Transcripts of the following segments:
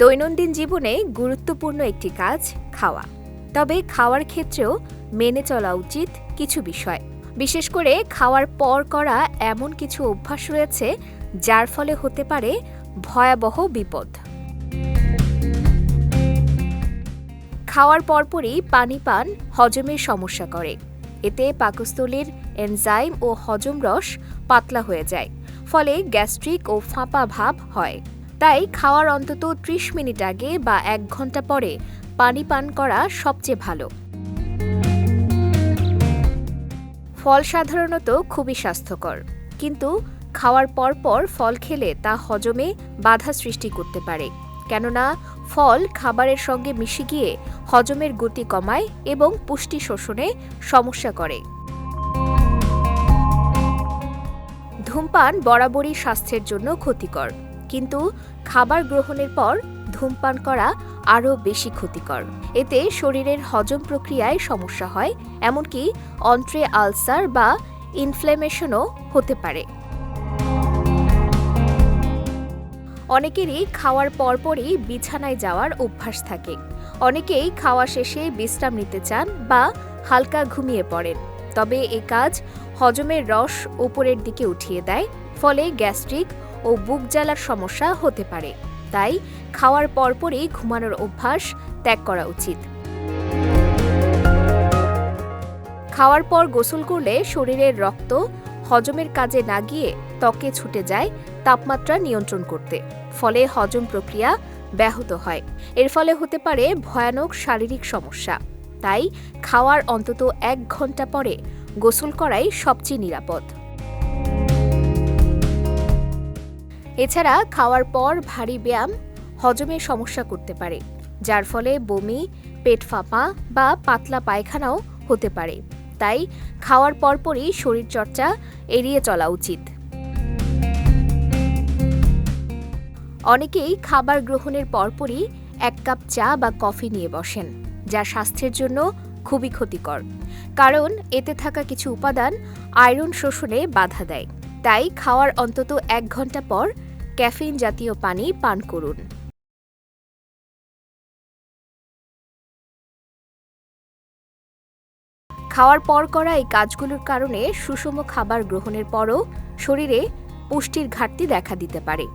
দৈনন্দিন জীবনে গুরুত্বপূর্ণ একটি কাজ, খাওয়া। তবে খাওয়ার ক্ষেত্রেও মেনে চলা উচিত কিছু বিষয়। বিশেষ করে খাওয়ার পর করা এমন কিছু অভ্যাস রয়েছে, যার ফলে হতে পারে ভয়াবহ বিপদ। খাওয়ার পরপরই পানি পান হজমের সমস্যা করে। এতে পাকস্থলীর এনজাইম ও হজম রস পাতলা হয়ে যায়, ফলে গ্যাস্ট্রিক ও ফাঁপা ভাব হয়। তাই খাওয়ার অন্তত ত্রিশ মিনিট আগে বা এক ঘণ্টা পরে পানি পান করা সবচেয়ে ভালো। ফল সাধারণত খুবই স্বাস্থ্যকর, কিন্তু খাওয়ার পর পর ফল খেলে তা হজমে বাধা সৃষ্টি করতে পারে, কেননা ফল খাবারের সঙ্গে মিশে গিয়ে হজমের গতি কমায় এবং পুষ্টি শোষণে সমস্যা করে। ধূমপান বরাবরই স্বাস্থ্যের জন্য ক্ষতিকর। কিন্তু খাবার গ্রহণের পর ধূমপান করা আরও বেশি ক্ষতিকর। এতে শরীরের হজম প্রক্রিয়ায় সমস্যা হয়, এমনকি অন্ত্রে আলসার বা ইনফ্লেমেশনও হতে পারে। অনেকেরই খাওয়ার পরপরই বিছানায় যাওয়ার অভ্যাস থাকে। অনেকেই খাওয়া শেষে বিশ্রাম নিতে চান বা হালকা ঘুমিয়ে পড়েন। তবে এ কাজ হজমের রস উপরের দিকে উঠিয়ে দেয়, ফলে গ্যাস্ট্রিক ও বুক জ্বালার সমস্যা হতে পারে। তাই খাওয়ার পরপরই ঘুমানোর অভ্যাস ত্যাগ করা উচিত। খাওয়ার পর গোসল করলে শরীরের রক্ত হজমের কাজে না গিয়ে ত্বকে ছুটে যায় তাপমাত্রা নিয়ন্ত্রণ করতে। ফলে হজম প্রক্রিয়া ব্যাহত হয়। এর ফলে হতে পারে ভয়ানক শারীরিক সমস্যা। তাই খাওয়ার অন্তত এক ঘণ্টা পরে গোসল করাই সবচেয়ে নিরাপদ। এছাড়া খাওয়ার পর ভারী ব্যায়াম হজমের সমস্যা করতে পারে, যার ফলে বমি, পেট ফাঁপা বা পাতলা পায়খানাও হতে পারে। তাই খাওয়ার পরপরই শরীরচর্চা এড়িয়ে চলা উচিত। অনেকেই খাবার গ্রহণের পরপরই এক কাপ চা বা কফি নিয়ে বসেন, যা স্বাস্থ্যের জন্য খুবই ক্ষতিকর। কারণ এতে থাকা কিছু উপাদান আয়রন শোষণে বাধা দেয়। তাই খাওয়ার অন্তত এক ঘণ্টা পর ক্যাফিন জাতীয় পানি পান করুন। খাওয়ার পর করা এই কাজগুলোর কারণে সুষম খাবার গ্রহণের পরও শরীরে পুষ্টির ঘাটতি দেখা দিতে পারে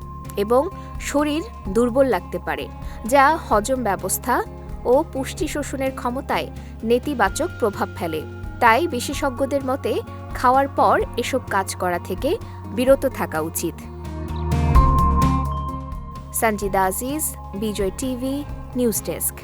এবং শরীর দুর্বল লাগতে পারে, যা হজম ব্যবস্থা ও পুষ্টি শোষণের ক্ষমতায় নেতিবাচক প্রভাব ফেলে। তাই বিশেষজ্ঞদের মতে খাওয়ার পর এসব কাজ করা থেকে বিরত থাকা উচিত। Sanjida Aziz, Bijoy TV, news desk.